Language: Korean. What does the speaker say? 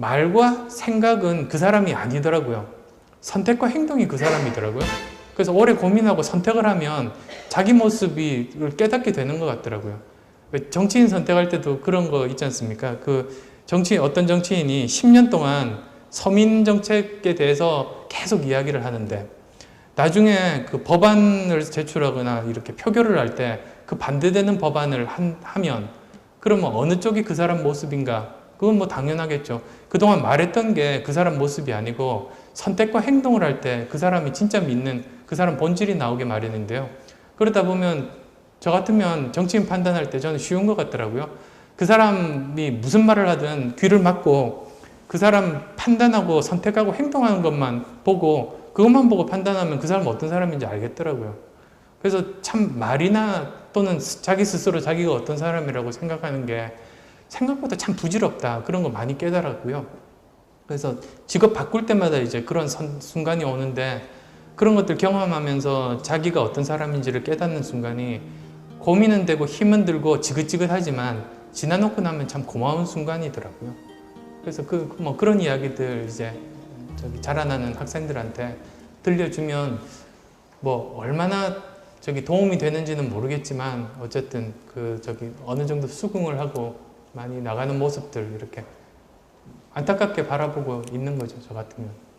말과 생각은 그 사람이 아니더라고요. 선택과 행동이 그 사람이더라고요. 그래서 오래 고민하고 선택을 하면 자기 모습을 깨닫게 되는 것 같더라고요. 왜 정치인 선택할 때도 그런 거 있지 않습니까? 그 정치 어떤 정치인이 10년 동안 서민 정책에 대해서 계속 이야기를 하는데 나중에 그 법안을 제출하거나 이렇게 표결을 할 때 그 반대되는 법안을 한- 하면 그러면 어느 쪽이 그 사람 모습인가? 그건 뭐 당연하겠죠. 그동안 말했던 게 그 사람 모습이 아니고 선택과 행동을 할 때 그 사람이 진짜 믿는 그 사람 본질이 나오게 마련인데요. 그러다 보면 저 같으면 정치인 판단할 때 저는 쉬운 것 같더라고요. 그 사람이 무슨 말을 하든 귀를 막고 그 사람 판단하고 선택하고 행동하는 것만 보고 그것만 보고 판단하면 그 사람은 어떤 사람인지 알겠더라고요. 그래서 참 말이나 또는 자기 스스로 자기가 어떤 사람이라고 생각하는 게 생각보다 참 부질없다. 그런 거 많이 깨달았고요. 그래서 직업 바꿀 때마다 이제 그런 선- 순간이 오는데 그런 것들 경험하면서 자기가 어떤 사람인지를 깨닫는 순간이 고민은 되고 힘은 들고 지긋지긋하지만 지나놓고 나면 참 고마운 순간이더라고요. 그래서 그 뭐 그런 이야기들 이제 저기 자라나는 학생들한테 들려주면 뭐 얼마나 저기 도움이 되는지는 모르겠지만 어쨌든 그 저기 어느 정도 수긍을 하고 많이 나가는 모습들 이렇게 안타깝게 바라보고 있는 거죠 저 같으면.